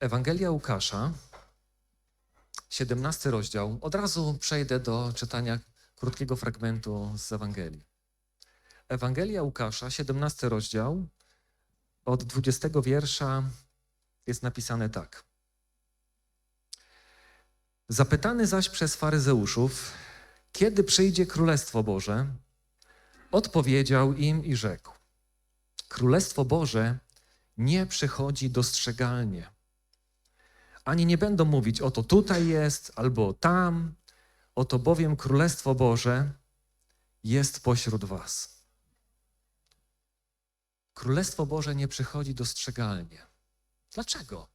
Ewangelia Łukasza, 17 rozdział. Od razu przejdę do czytania krótkiego fragmentu z Ewangelii. Ewangelia Łukasza, 17 rozdział, od 20 wiersza jest napisane tak. Zapytany zaś przez faryzeuszów, kiedy przyjdzie Królestwo Boże, odpowiedział im i rzekł: Królestwo Boże nie przychodzi dostrzegalnie. Ani nie będą mówić, oto tutaj jest, albo tam, oto bowiem Królestwo Boże jest pośród Was. Królestwo Boże nie przychodzi dostrzegalnie. Dlaczego?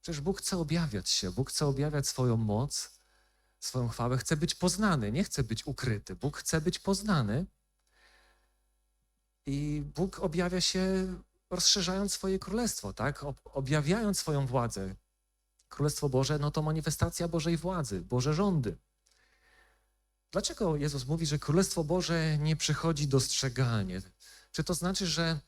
Przecież Bóg chce objawiać się, Bóg chce objawiać swoją moc, swoją chwałę, chce być poznany, nie chce być ukryty. Bóg chce być poznany i Bóg objawia się rozszerzając swoje królestwo, tak? Ob- Objawiając swoją władzę. Królestwo Boże, no to manifestacja Bożej władzy, Boże rządy. Dlaczego Jezus mówi, że Królestwo Boże nie przychodzi dostrzegalnie? Czy to znaczy, że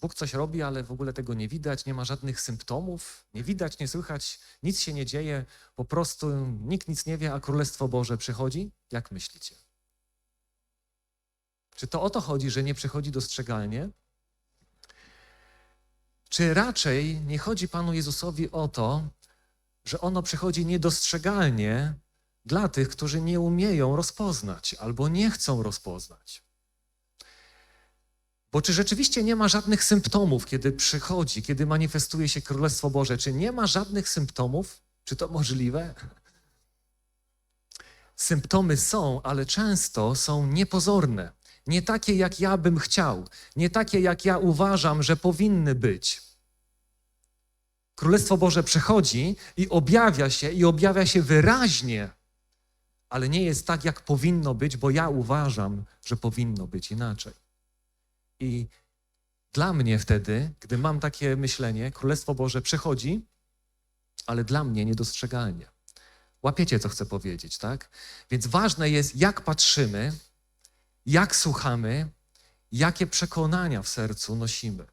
Bóg coś robi, ale w ogóle tego nie widać, nie ma żadnych symptomów, nie widać, nie słychać, nic się nie dzieje, po prostu nikt nic nie wie, a Królestwo Boże przychodzi? Jak myślicie? Czy to o to chodzi, że nie przychodzi dostrzegalnie? Czy raczej nie chodzi Panu Jezusowi o to, że ono przychodzi niedostrzegalnie dla tych, którzy nie umieją rozpoznać albo nie chcą rozpoznać? Bo czy rzeczywiście nie ma żadnych symptomów, kiedy przychodzi, kiedy manifestuje się Królestwo Boże? Czy nie ma żadnych symptomów? Czy to możliwe? Symptomy są, ale często są niepozorne. Nie takie, jak ja bym chciał, nie takie, jak ja uważam, że powinny być. Królestwo Boże przychodzi i objawia się, i objawia się wyraźnie, ale nie jest tak, jak powinno być, bo ja uważam, że powinno być inaczej. I dla mnie wtedy, gdy mam takie myślenie, Królestwo Boże przychodzi, ale dla mnie niedostrzegalnie. Łapiecie, co chcę powiedzieć, tak? Więc ważne jest, jak patrzymy, jak słuchamy, jakie przekonania w sercu nosimy.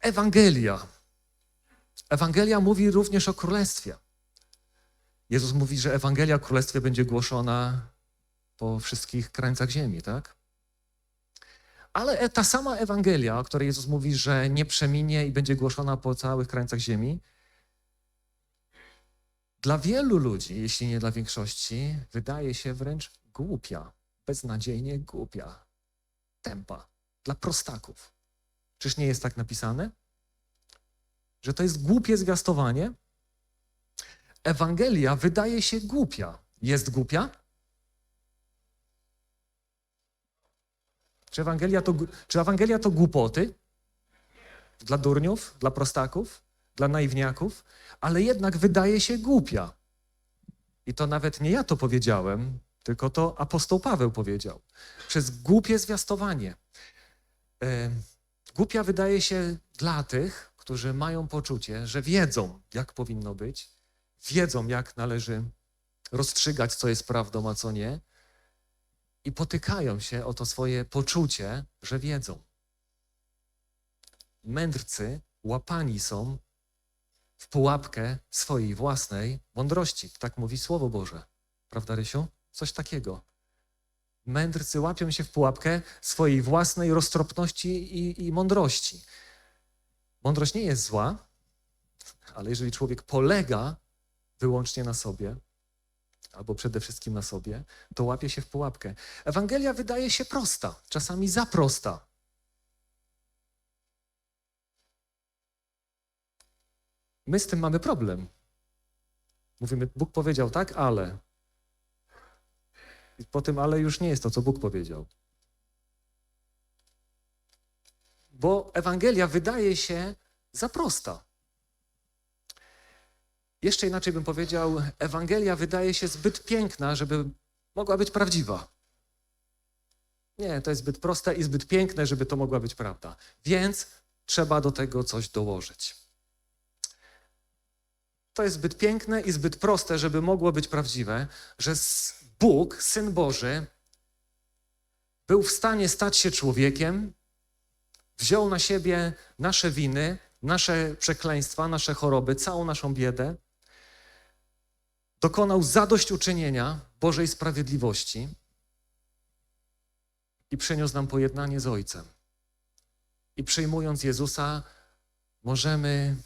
Ewangelia. Ewangelia mówi również o królestwie. Jezus mówi, że Ewangelia o królestwie będzie głoszona po wszystkich krańcach ziemi, tak? Ale e- ta sama Ewangelia, o której Jezus mówi, że nie przeminie i będzie głoszona po całych krańcach ziemi, dla wielu ludzi, jeśli nie dla większości, wydaje się wręcz głupia, beznadziejnie głupia, tempa, dla prostaków. Czyż nie jest tak napisane? Że to jest głupie zwiastowanie? Ewangelia wydaje się głupia. Jest głupia? Czy Ewangelia to, czy Ewangelia to głupoty? Dla durniów, dla prostaków, dla naiwniaków, ale jednak wydaje się głupia. I to nawet nie ja to powiedziałem, tylko to apostoł Paweł powiedział. Przez głupie zwiastowanie. Głupia wydaje się dla tych, którzy mają poczucie, że wiedzą, jak powinno być, wiedzą, jak należy rozstrzygać, co jest prawdą, a co nie, i potykają się o to swoje poczucie, że wiedzą. Mędrcy łapani są w pułapkę swojej własnej mądrości. Tak mówi Słowo Boże. Prawda, Rysiu? Coś takiego. Mędrcy łapią się w pułapkę swojej własnej roztropności i, i mądrości. Mądrość nie jest zła, ale jeżeli człowiek polega wyłącznie na sobie, albo przede wszystkim na sobie, to łapie się w pułapkę. Ewangelia wydaje się prosta, czasami za prosta. My z tym mamy problem. Mówimy, Bóg powiedział tak, ale. I po tym ale już nie jest to, co Bóg powiedział. Bo Ewangelia wydaje się za prosta. Jeszcze inaczej bym powiedział, Ewangelia wydaje się zbyt piękna, żeby mogła być prawdziwa. Nie, to jest zbyt proste i zbyt piękne, żeby to mogła być prawda. Więc trzeba do tego coś dołożyć. To jest zbyt piękne i zbyt proste, żeby mogło być prawdziwe, że Bóg, Syn Boży, był w stanie stać się człowiekiem, wziął na siebie nasze winy, nasze przekleństwa, nasze choroby, całą naszą biedę. Dokonał zadośćuczynienia Bożej sprawiedliwości i przyniósł nam pojednanie z Ojcem. I przyjmując Jezusa, możemy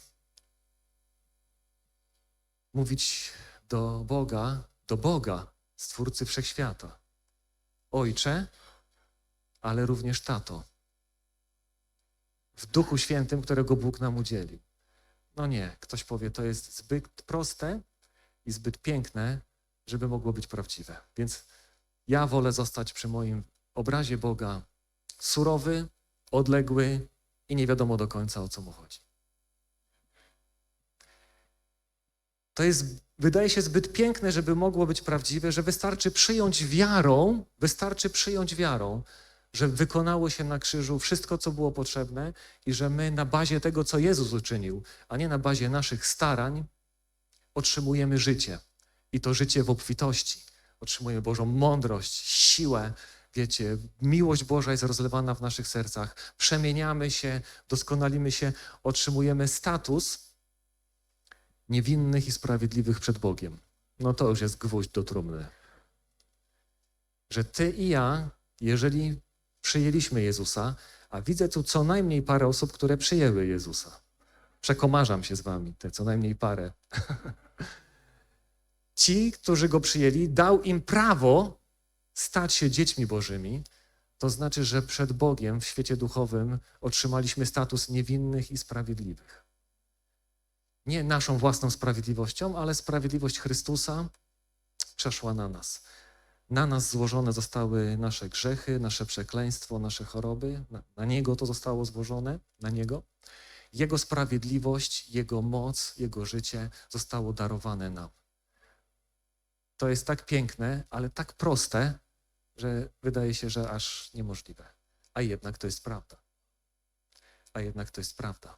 mówić do Boga, do Boga, Stwórcy Wszechświata. Ojcze, ale również Tato. W Duchu Świętym, którego Bóg nam udzielił. No nie, ktoś powie, to jest zbyt proste i zbyt piękne, żeby mogło być prawdziwe. Więc ja wolę zostać przy moim obrazie Boga surowy, odległy i nie wiadomo do końca o co mu chodzi. To jest, wydaje się zbyt piękne, żeby mogło być prawdziwe, że wystarczy przyjąć wiarą, wystarczy przyjąć wiarą, że wykonało się na krzyżu wszystko, co było potrzebne i że my na bazie tego, co Jezus uczynił, a nie na bazie naszych starań, otrzymujemy życie. I to życie w obfitości. Otrzymujemy Bożą mądrość, siłę, wiecie, miłość Boża jest rozlewana w naszych sercach. Przemieniamy się, doskonalimy się, otrzymujemy status niewinnych i sprawiedliwych przed Bogiem. No to już jest gwóźdź do trumny. Że ty i ja, jeżeli przyjęliśmy Jezusa, a widzę tu co najmniej parę osób, które przyjęły Jezusa. Przekomarzam się z wami, te co najmniej parę. Ci, którzy go przyjęli, dał im prawo stać się dziećmi Bożymi. To znaczy, że przed Bogiem w świecie duchowym otrzymaliśmy status niewinnych i sprawiedliwych. Nie naszą własną sprawiedliwością, ale sprawiedliwość Chrystusa przeszła na nas. Na nas złożone zostały nasze grzechy, nasze przekleństwo, nasze choroby. Na, Niego to zostało złożone, na Niego. Jego sprawiedliwość, Jego moc, Jego życie zostało darowane nam. To jest tak piękne, ale tak proste, że wydaje się, że aż niemożliwe. A jednak to jest prawda. A jednak to jest prawda.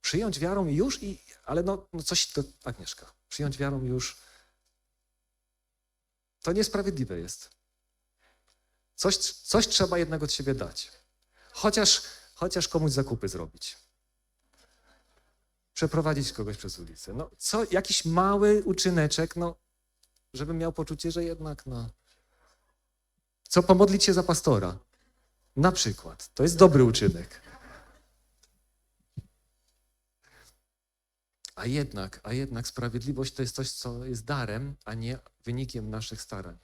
Przyjąć wiarą już i, ale no, no coś, to Agnieszka, przyjąć wiarą już to niesprawiedliwe jest. Coś, coś trzeba jednak od siebie dać. Chociaż, chociaż komuś zakupy zrobić. Przeprowadzić kogoś przez ulicę. No, co, jakiś mały uczyneczek, no, żebym miał poczucie, że jednak, no. Co pomodlić się za pastora? Na przykład. To jest dobry uczynek. A jednak, a jednak sprawiedliwość to jest coś, co jest darem, a nie wynikiem naszych starań.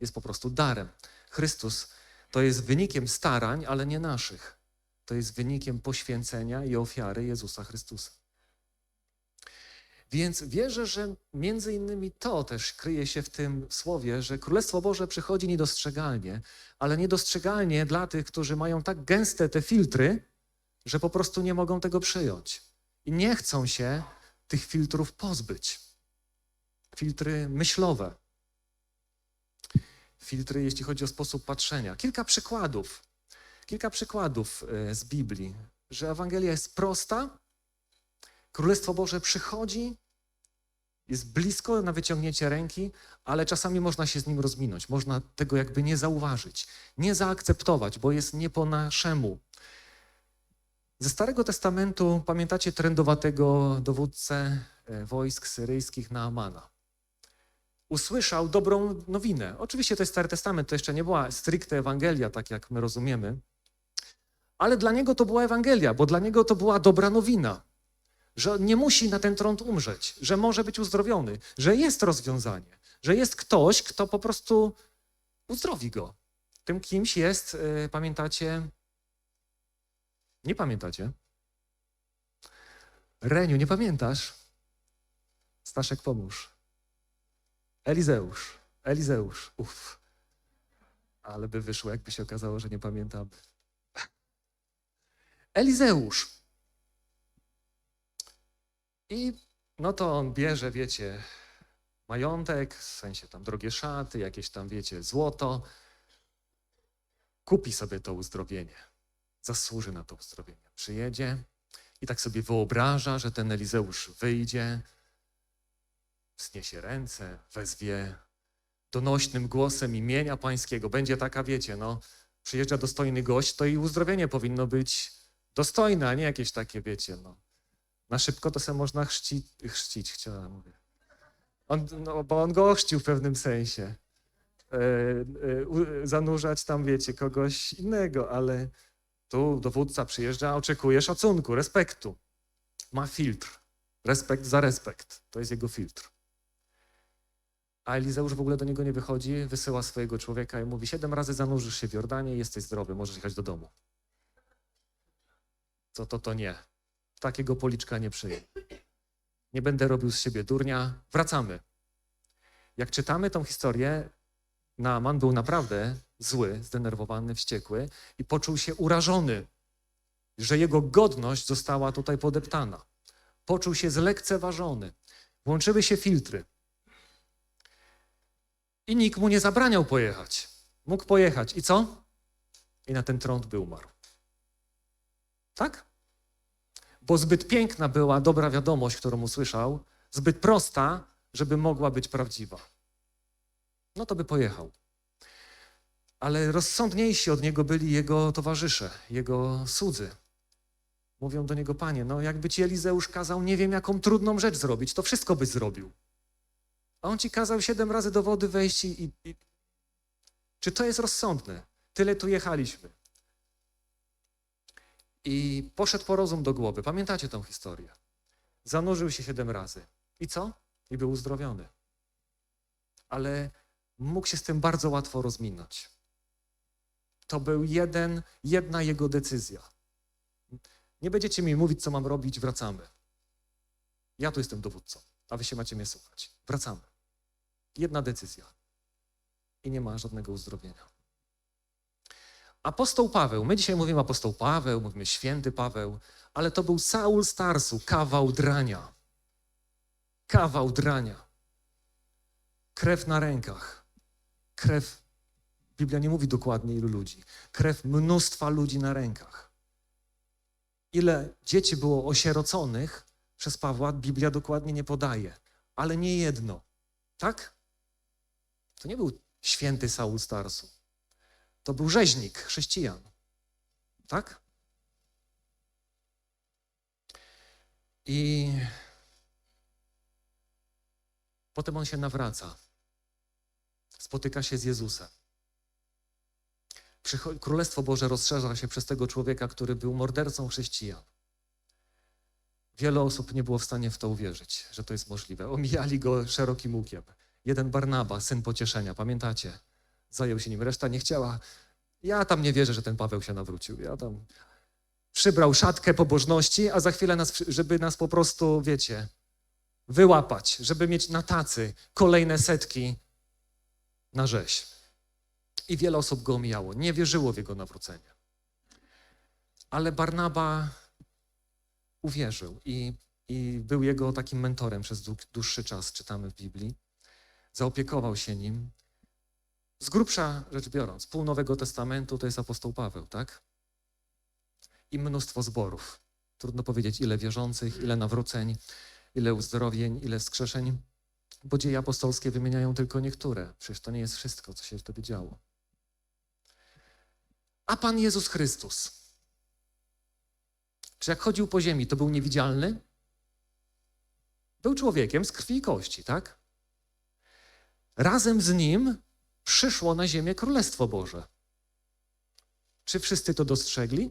Jest po prostu darem. Chrystus to jest wynikiem starań, ale nie naszych. To jest wynikiem poświęcenia i ofiary Jezusa Chrystusa. Więc wierzę, że między innymi to też kryje się w tym słowie, że Królestwo Boże przychodzi niedostrzegalnie, ale niedostrzegalnie dla tych, którzy mają tak gęste te filtry, że po prostu nie mogą tego przyjąć i nie chcą się tych filtrów pozbyć. Filtry myślowe, filtry, jeśli chodzi o sposób patrzenia. Kilka przykładów, kilka przykładów e, z Biblii, że Ewangelia jest prosta, Królestwo Boże przychodzi, jest blisko na wyciągnięcie ręki, ale czasami można się z nim rozminąć, można tego jakby nie zauważyć, nie zaakceptować, bo jest nie po naszemu. Ze Starego Testamentu pamiętacie trendowatego dowódcę e, wojsk syryjskich Naamana. Usłyszał dobrą nowinę. Oczywiście to jest Stary Testament, to jeszcze nie była stricte Ewangelia, tak jak my rozumiemy, ale dla niego to była Ewangelia, bo dla niego to była dobra nowina, że nie musi na ten trąd umrzeć, że może być uzdrowiony, że jest rozwiązanie, że jest ktoś, kto po prostu uzdrowi go. Tym kimś jest, e, pamiętacie, nie pamiętacie? Reniu, nie pamiętasz? Staszek, pomóż. Elizeusz. Elizeusz. Uff. Ale by wyszło, jakby się okazało, że nie pamiętam. Elizeusz. I no to on bierze, wiecie, majątek, w sensie tam drogie szaty, jakieś tam, wiecie, złoto. Kupi sobie to uzdrowienie zasłuży na to uzdrowienie. Przyjedzie i tak sobie wyobraża, że ten Elizeusz wyjdzie, wzniesie ręce, wezwie donośnym głosem imienia pańskiego. Będzie taka, wiecie, no, przyjeżdża dostojny gość, to i uzdrowienie powinno być dostojne, a nie jakieś takie, wiecie, no, Na szybko to sobie można chrzci, chrzcić, chciałem mówię. On, no, bo on go ochrzcił w pewnym sensie. E, e, u- zanurzać tam, wiecie, kogoś innego, ale tu dowódca przyjeżdża, oczekuje szacunku, respektu. Ma filtr. Respekt za respekt. To jest jego filtr. A Elizeusz w ogóle do niego nie wychodzi, wysyła swojego człowieka i mówi: Siedem razy zanurzysz się w Jordanie i jesteś zdrowy, możesz jechać do domu. Co to, to nie. Takiego policzka nie przyjmę. Nie będę robił z siebie durnia. Wracamy. Jak czytamy tą historię, Naaman był naprawdę zły, zdenerwowany, wściekły i poczuł się urażony, że jego godność została tutaj podeptana. Poczuł się zlekceważony. Włączyły się filtry. I nikt mu nie zabraniał pojechać. Mógł pojechać. I co? I na ten trąd by umarł. Tak? Bo zbyt piękna była dobra wiadomość, którą usłyszał, zbyt prosta, żeby mogła być prawdziwa. No to by pojechał. Ale rozsądniejsi od niego byli jego towarzysze, jego słudzy. Mówią do niego, panie, no jakby ci Elizeusz kazał, nie wiem jaką trudną rzecz zrobić, to wszystko byś zrobił. A on ci kazał siedem razy do wody wejść i, i. Czy to jest rozsądne? Tyle tu jechaliśmy. I poszedł po rozum do głowy. Pamiętacie tą historię? Zanurzył się siedem razy. I co? I był uzdrowiony. Ale mógł się z tym bardzo łatwo rozminąć. To był jeden, jedna jego decyzja. Nie będziecie mi mówić, co mam robić, wracamy. Ja tu jestem dowódcą, a wy się macie mnie słuchać. Wracamy. Jedna decyzja. I nie ma żadnego uzdrowienia. Apostoł Paweł, my dzisiaj mówimy apostoł Paweł, mówimy święty Paweł, ale to był Saul z Tarsu, kawał drania. Kawał drania. Krew na rękach. Krew, Biblia nie mówi dokładnie ilu ludzi. Krew mnóstwa ludzi na rękach. Ile dzieci było osieroconych przez Pawła, Biblia dokładnie nie podaje, ale nie jedno. Tak? To nie był święty Saul z Tarsu. To był rzeźnik chrześcijan. Tak? I potem on się nawraca. Spotyka się z Jezusem. Królestwo Boże rozszerza się przez tego człowieka, który był mordercą chrześcijan. Wiele osób nie było w stanie w to uwierzyć, że to jest możliwe. Omijali go szerokim łukiem. Jeden Barnaba, syn pocieszenia, pamiętacie? Zajął się nim, reszta nie chciała. Ja tam nie wierzę, że ten Paweł się nawrócił. Ja tam przybrał szatkę pobożności, a za chwilę nas, żeby nas po prostu, wiecie, wyłapać, żeby mieć na tacy kolejne setki na rzeź. I wiele osób go omijało, nie wierzyło w jego nawrócenie. Ale Barnaba uwierzył i, i był jego takim mentorem przez dłu- dłuższy czas, czytamy w Biblii. Zaopiekował się nim. Z grubsza rzecz biorąc, pół Nowego Testamentu to jest apostoł Paweł, tak? I mnóstwo zborów. Trudno powiedzieć, ile wierzących, ile nawróceń, ile uzdrowień, ile wskrzeszeń, bo dzieje apostolskie wymieniają tylko niektóre. Przecież to nie jest wszystko, co się wtedy działo. A Pan Jezus Chrystus. Czy jak chodził po ziemi, to był niewidzialny? Był człowiekiem z krwi i kości, tak? Razem z nim przyszło na ziemię Królestwo Boże. Czy wszyscy to dostrzegli?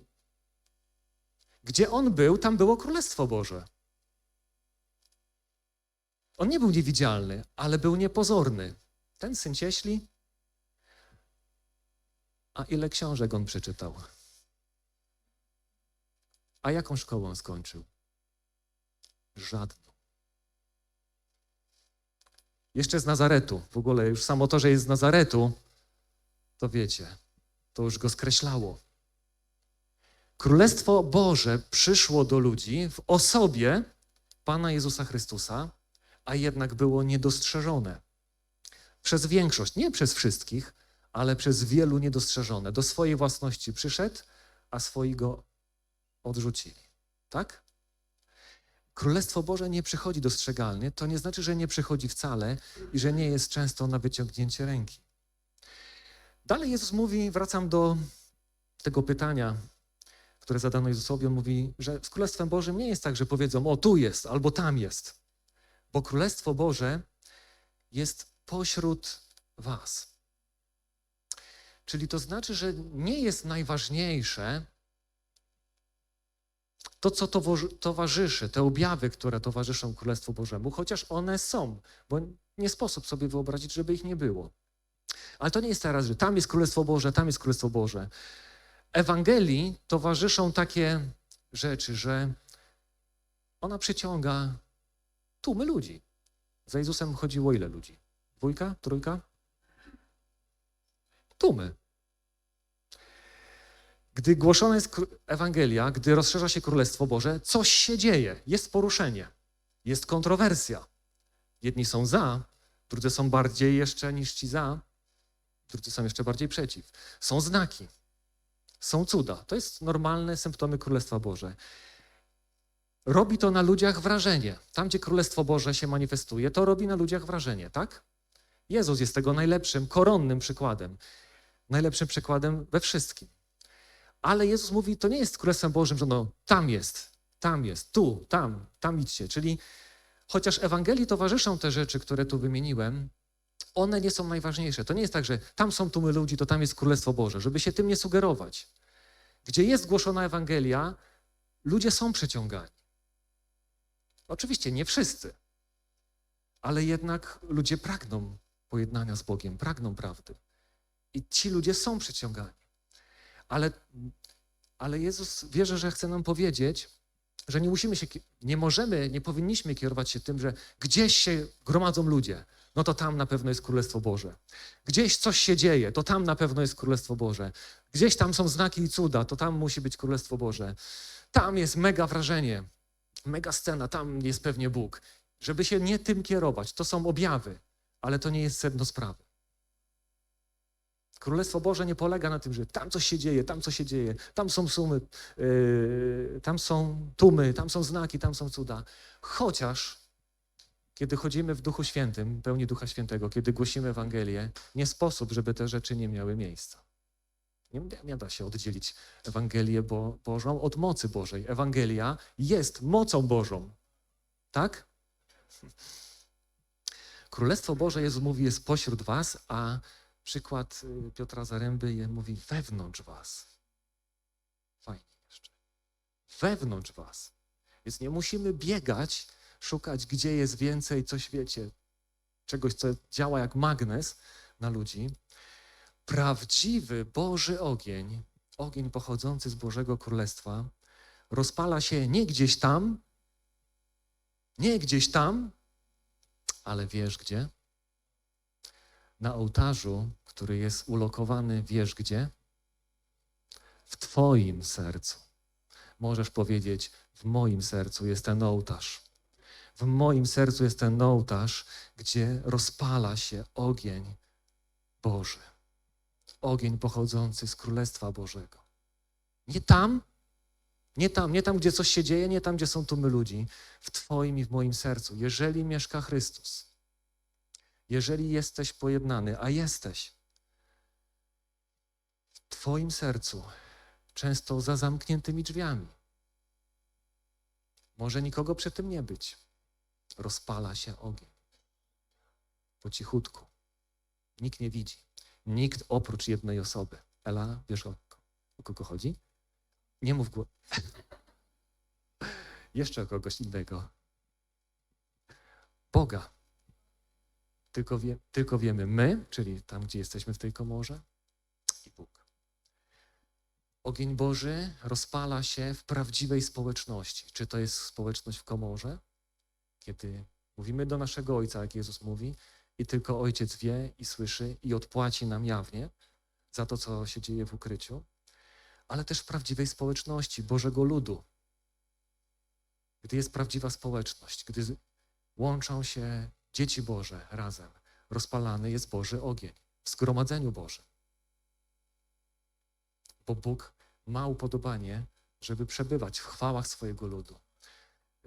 Gdzie on był, tam było Królestwo Boże. On nie był niewidzialny, ale był niepozorny. Ten syn cieśli. A ile książek on przeczytał? A jaką szkołę skończył? Żadną. Jeszcze z Nazaretu. W ogóle już samo to, że jest z Nazaretu, to wiecie, to już go skreślało. Królestwo Boże przyszło do ludzi w osobie Pana Jezusa Chrystusa, a jednak było niedostrzeżone. Przez większość, nie przez wszystkich, ale przez wielu niedostrzeżone. Do swojej własności przyszedł, a swoi go odrzucili. Tak? Królestwo Boże nie przychodzi dostrzegalnie, to nie znaczy, że nie przychodzi wcale i że nie jest często na wyciągnięcie ręki. Dalej Jezus mówi, wracam do tego pytania, które zadano Jezusowi, on mówi, że z Królestwem Bożym nie jest tak, że powiedzą, o tu jest, albo tam jest. Bo Królestwo Boże jest pośród was. Czyli to znaczy, że nie jest najważniejsze to, co towarzyszy, te objawy, które towarzyszą Królestwu Bożemu, chociaż one są, bo nie sposób sobie wyobrazić, żeby ich nie było. Ale to nie jest teraz, że tam jest Królestwo Boże, tam jest Królestwo Boże. Ewangelii towarzyszą takie rzeczy, że ona przyciąga tłumy ludzi. Za Jezusem chodziło ile ludzi? Dwójka? Trójka? Tłumy. Gdy głoszona jest Ewangelia, gdy rozszerza się Królestwo Boże, coś się dzieje, jest poruszenie, jest kontrowersja. Jedni są za, drudzy są bardziej jeszcze niż ci za, drudzy są jeszcze bardziej przeciw. Są znaki, są cuda. To jest normalne symptomy Królestwa Boże. Robi to na ludziach wrażenie. Tam, gdzie Królestwo Boże się manifestuje, to robi na ludziach wrażenie, tak? Jezus jest tego najlepszym, koronnym przykładem. Najlepszym przykładem we wszystkim. Ale Jezus mówi, to nie jest Królestwem Bożym, że no tam jest, tam jest, tu, tam, tam idźcie. Czyli chociaż Ewangelii towarzyszą te rzeczy, które tu wymieniłem, one nie są najważniejsze. To nie jest tak, że tam są tłumy ludzi, to tam jest Królestwo Boże, żeby się tym nie sugerować. Gdzie jest głoszona Ewangelia, ludzie są przyciągani. Oczywiście nie wszyscy, ale jednak ludzie pragną pojednania z Bogiem, pragną prawdy. I ci ludzie są przyciągani. Ale, ale Jezus wierzę, że chce nam powiedzieć, że nie musimy się, nie możemy, nie powinniśmy kierować się tym, że gdzieś się gromadzą ludzie, no to tam na pewno jest Królestwo Boże. Gdzieś coś się dzieje, to tam na pewno jest Królestwo Boże. Gdzieś tam są znaki i cuda, to tam musi być Królestwo Boże. Tam jest mega wrażenie, mega scena, tam jest pewnie Bóg. Żeby się nie tym kierować, to są objawy, ale to nie jest sedno sprawy. Królestwo Boże nie polega na tym, że tam coś się dzieje, tam coś się dzieje, tam są sumy, yy, tam są tłumy, tam są znaki, tam są cuda. Chociaż kiedy chodzimy w Duchu Świętym, pełni Ducha Świętego, kiedy głosimy Ewangelię, nie sposób, żeby te rzeczy nie miały miejsca. Nie, nie da się oddzielić Ewangelię Bo, Bożą od mocy Bożej. Ewangelia jest mocą Bożą. Tak? Królestwo Boże, Jezus mówi, jest pośród was, a przykład y, Piotra Zaręby mówi wewnątrz was. Fajnie jeszcze. Wewnątrz was. Więc nie musimy biegać, szukać, gdzie jest więcej, coś wiecie, czegoś, co działa jak magnes na ludzi. Prawdziwy Boży ogień, ogień pochodzący z Bożego Królestwa, rozpala się nie gdzieś tam, nie gdzieś tam, ale wiesz gdzie? Na ołtarzu, który jest ulokowany, wiesz gdzie? W Twoim sercu. Możesz powiedzieć, w moim sercu jest ten ołtarz. W moim sercu jest ten ołtarz, gdzie rozpala się ogień Boży. Ogień pochodzący z Królestwa Bożego. Nie tam, nie tam, nie tam, gdzie coś się dzieje, nie tam, gdzie są tłumy ludzi. W Twoim i w moim sercu. Jeżeli mieszka Chrystus, jeżeli jesteś pojednany, a jesteś, w Twoim sercu, często za zamkniętymi drzwiami, może nikogo przy tym nie być, rozpala się ogień. Po cichutku. Nikt nie widzi. Nikt oprócz jednej osoby. Ela, wiesz o, o kogo chodzi? Nie mów głowy. Jeszcze o kogoś innego. Boga. Tylko, wie, tylko wiemy my, czyli tam, gdzie jesteśmy w tej komorze, i Bóg. Ogień Boży rozpala się w prawdziwej społeczności. Czy to jest społeczność w komorze, kiedy mówimy do naszego Ojca, jak Jezus mówi, i tylko Ojciec wie i słyszy i odpłaci nam jawnie za to, co się dzieje w ukryciu, ale też w prawdziwej społeczności Bożego ludu. Gdy jest prawdziwa społeczność, gdy łączą się dzieci Boże razem, rozpalany jest Boży ogień w zgromadzeniu Bożym. Bo Bóg ma upodobanie, żeby przebywać w chwałach swojego ludu.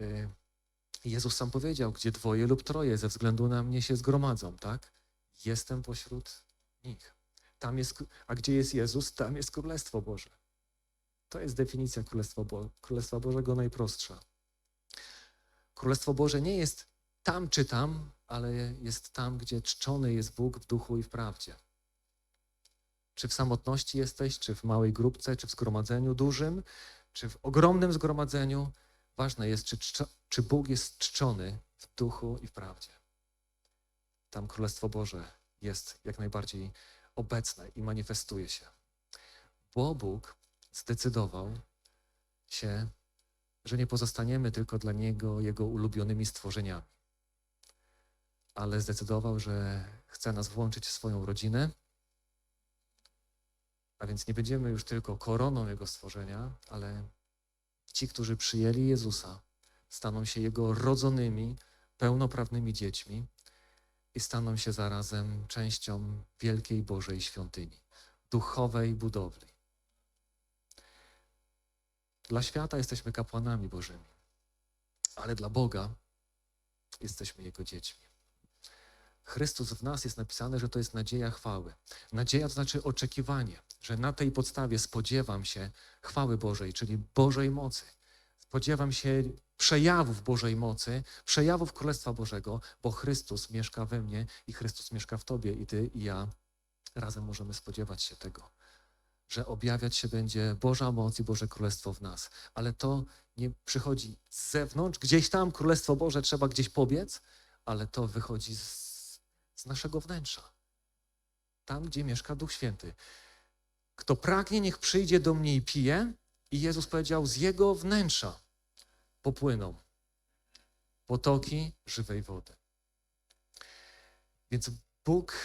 Y, Jezus sam powiedział, gdzie dwoje lub troje ze względu na mnie się zgromadzą, tak? Jestem pośród nich. Tam jest, a gdzie jest Jezus, tam jest Królestwo Boże. To jest definicja Królestwa, Bo Królestwa Bożego najprostsza. Królestwo Boże nie jest tam czy tam, ale jest tam, gdzie czczony jest Bóg w duchu i w prawdzie. Czy w samotności jesteś, czy w małej grupce, czy w zgromadzeniu dużym, czy w ogromnym zgromadzeniu, ważne jest, czy, czy Bóg jest czczony w duchu i w prawdzie. Tam Królestwo Boże jest jak najbardziej obecne i manifestuje się. Bo Bóg zdecydował się, że nie pozostaniemy tylko dla Niego Jego ulubionymi stworzeniami, ale zdecydował, że chce nas włączyć w swoją rodzinę, a więc nie będziemy już tylko koroną Jego stworzenia, ale ci, którzy przyjęli Jezusa, staną się Jego rodzonymi, pełnoprawnymi dziećmi i staną się zarazem częścią wielkiej Bożej świątyni, duchowej budowli. Dla świata jesteśmy kapłanami Bożymi, ale dla Boga jesteśmy Jego dziećmi. Chrystus w nas jest napisane, że to jest nadzieja chwały. Nadzieja to znaczy oczekiwanie, że na tej podstawie spodziewam się chwały Bożej, czyli Bożej mocy. Spodziewam się przejawów Bożej mocy, przejawów Królestwa Bożego, bo Chrystus mieszka we mnie i Chrystus mieszka w Tobie, i Ty i ja razem możemy spodziewać się tego, że objawiać się będzie Boża moc i Boże Królestwo w nas. Ale to nie przychodzi z zewnątrz, gdzieś tam Królestwo Boże trzeba gdzieś pobiec, ale to wychodzi z, z naszego wnętrza. Tam, gdzie mieszka Duch Święty. Kto pragnie, niech przyjdzie do mnie i pije. I Jezus powiedział, z jego wnętrza popłyną potoki żywej wody. Więc Bóg,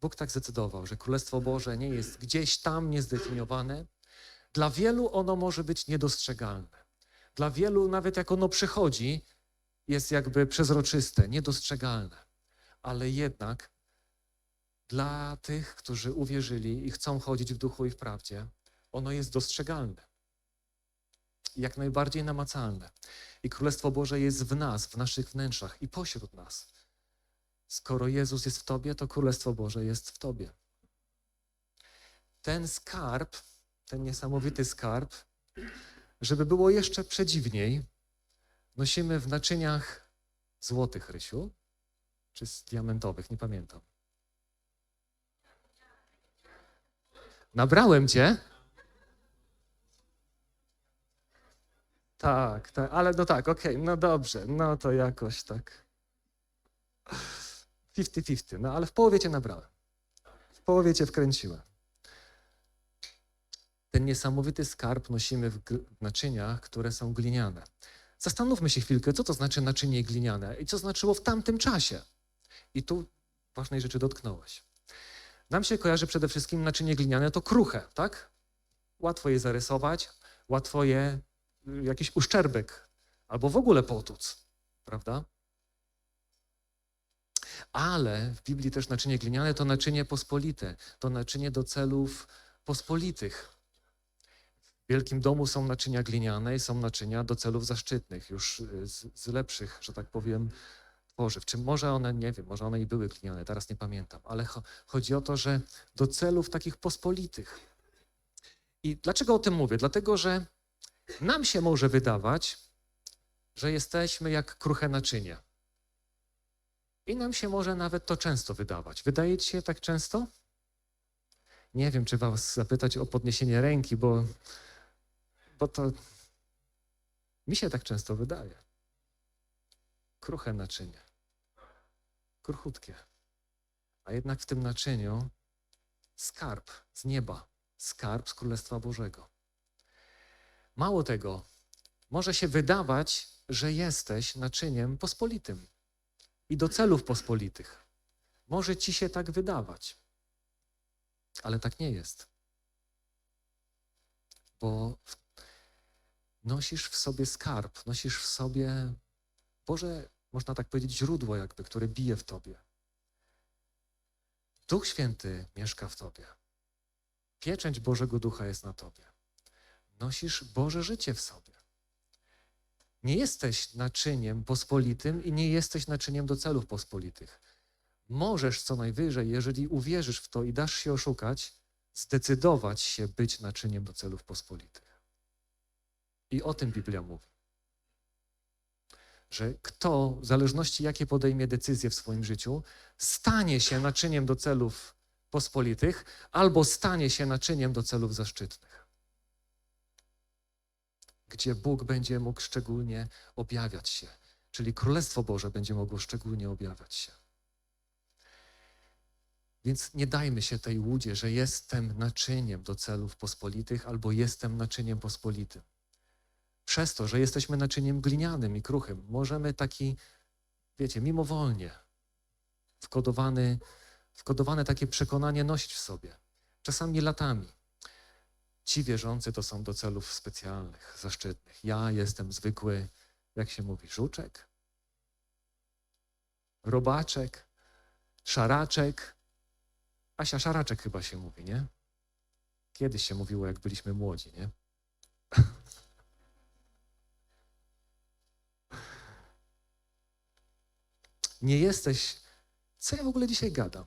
Bóg tak zdecydował, że Królestwo Boże nie jest gdzieś tam niezdefiniowane. Dla wielu ono może być niedostrzegalne. Dla wielu, nawet jak ono przychodzi, jest jakby przezroczyste, niedostrzegalne. Ale jednak dla tych, którzy uwierzyli i chcą chodzić w duchu i w prawdzie, ono jest dostrzegalne. Jak najbardziej namacalne. I Królestwo Boże jest w nas, w naszych wnętrzach i pośród nas. Skoro Jezus jest w Tobie, to Królestwo Boże jest w Tobie. Ten skarb, ten niesamowity skarb, żeby było jeszcze przedziwniej, nosimy w naczyniach złotych, Rysiu, czy z diamentowych, nie pamiętam. Nabrałem cię. Tak, tak, ale no tak, okej, okay, no dobrze, no to jakoś tak. 50-50, no ale w połowie cię nabrałem. W połowie cię wkręciłem. Ten niesamowity skarb nosimy w naczyniach, które są gliniane. Zastanówmy się chwilkę, co to znaczy naczynie gliniane i co znaczyło w tamtym czasie. I tu ważnej rzeczy dotknąłeś. Nam się kojarzy przede wszystkim naczynie gliniane to kruche, tak? Łatwo je zarysować, łatwo je, y, jakiś uszczerbek, albo w ogóle potłuc, prawda? Ale w Biblii też naczynie gliniane to naczynie pospolite, to naczynie do celów pospolitych. W wielkim domu są naczynia gliniane i są naczynia do celów zaszczytnych, już y, z, z lepszych, że tak powiem, Czy może one, nie wiem, może one i były gliniane, teraz nie pamiętam, ale cho chodzi o to, że do celów takich pospolitych. I dlaczego o tym mówię? Dlatego, że nam się może wydawać, że jesteśmy jak kruche naczynie. I nam się może nawet to często wydawać. Wydaje ci się tak często? Nie wiem, czy was zapytać o podniesienie ręki, bo, bo to mi się tak często wydaje. Kruche naczynie kruchutkie. A jednak w tym naczyniu skarb z nieba, skarb z Królestwa Bożego. Mało tego, może się wydawać, że jesteś naczyniem pospolitym i do celów pospolitych. Może ci się tak wydawać, ale tak nie jest. Bo nosisz w sobie skarb, nosisz w sobie Boże można tak powiedzieć, źródło jakby, które bije w tobie. Duch Święty mieszka w tobie. Pieczęć Bożego Ducha jest na tobie. Nosisz Boże życie w sobie. Nie jesteś naczyniem pospolitym i nie jesteś naczyniem do celów pospolitych. Możesz co najwyżej, jeżeli uwierzysz w to i dasz się oszukać, zdecydować się być naczyniem do celów pospolitych. I o tym Biblia mówi. Że kto, w zależności jakie podejmie decyzje w swoim życiu, stanie się naczyniem do celów pospolitych albo stanie się naczyniem do celów zaszczytnych. Gdzie Bóg będzie mógł szczególnie objawiać się, czyli Królestwo Boże będzie mogło szczególnie objawiać się. Więc nie dajmy się tej łudzie, że jestem naczyniem do celów pospolitych albo jestem naczyniem pospolitym. Przez to, że jesteśmy naczyniem glinianym i kruchym, możemy taki, wiecie, mimowolnie wkodowany, wkodowane takie przekonanie nosić w sobie. Czasami latami. Ci wierzący to są do celów specjalnych, zaszczytnych. Ja jestem zwykły, jak się mówi, żuczek, robaczek, szaraczek. Asia Szaraczek chyba się mówi, nie? Kiedyś się mówiło, jak byliśmy młodzi, nie? Nie jesteś. Co ja w ogóle dzisiaj gadam?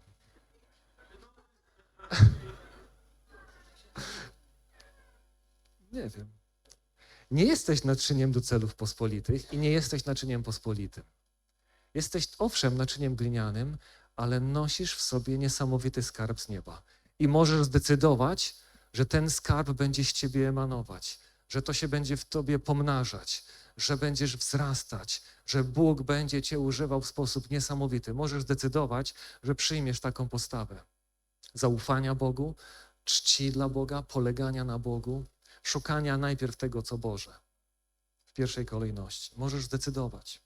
Nie wiem. Nie jesteś naczyniem do celów pospolitych i nie jesteś naczyniem pospolitym. Jesteś owszem naczyniem glinianym, ale nosisz w sobie niesamowity skarb z nieba. I możesz zdecydować, że ten skarb będzie z ciebie emanować, że to się będzie w tobie pomnażać, że będziesz wzrastać, że Bóg będzie cię używał w sposób niesamowity. Możesz zdecydować, że przyjmiesz taką postawę zaufania Bogu, czci dla Boga, polegania na Bogu, szukania najpierw tego, co Boże, w pierwszej kolejności. Możesz zdecydować.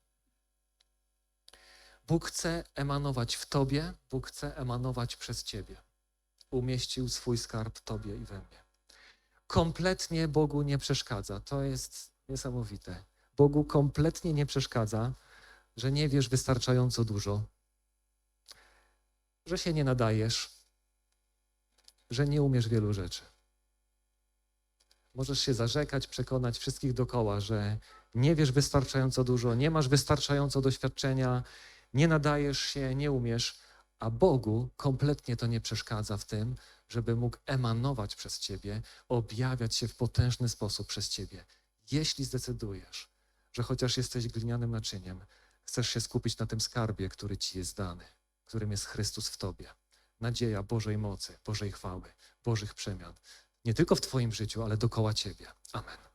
Bóg chce emanować w Tobie, Bóg chce emanować przez Ciebie. Umieścił swój skarb Tobie i we mnie. Kompletnie Bogu nie przeszkadza. To jest niesamowite. Bogu kompletnie nie przeszkadza, że nie wiesz wystarczająco dużo, że się nie nadajesz, że nie umiesz wielu rzeczy. Możesz się zarzekać, przekonać wszystkich dokoła, że nie wiesz wystarczająco dużo, nie masz wystarczająco doświadczenia, nie nadajesz się, nie umiesz, a Bogu kompletnie to nie przeszkadza w tym, żeby mógł emanować przez ciebie, objawiać się w potężny sposób przez ciebie. Jeśli zdecydujesz, że chociaż jesteś glinianym naczyniem, chcesz się skupić na tym skarbie, który ci jest dany, którym jest Chrystus w tobie. Nadzieja Bożej mocy, Bożej chwały, Bożych przemian. Nie tylko w Twoim życiu, ale dokoła Ciebie. Amen.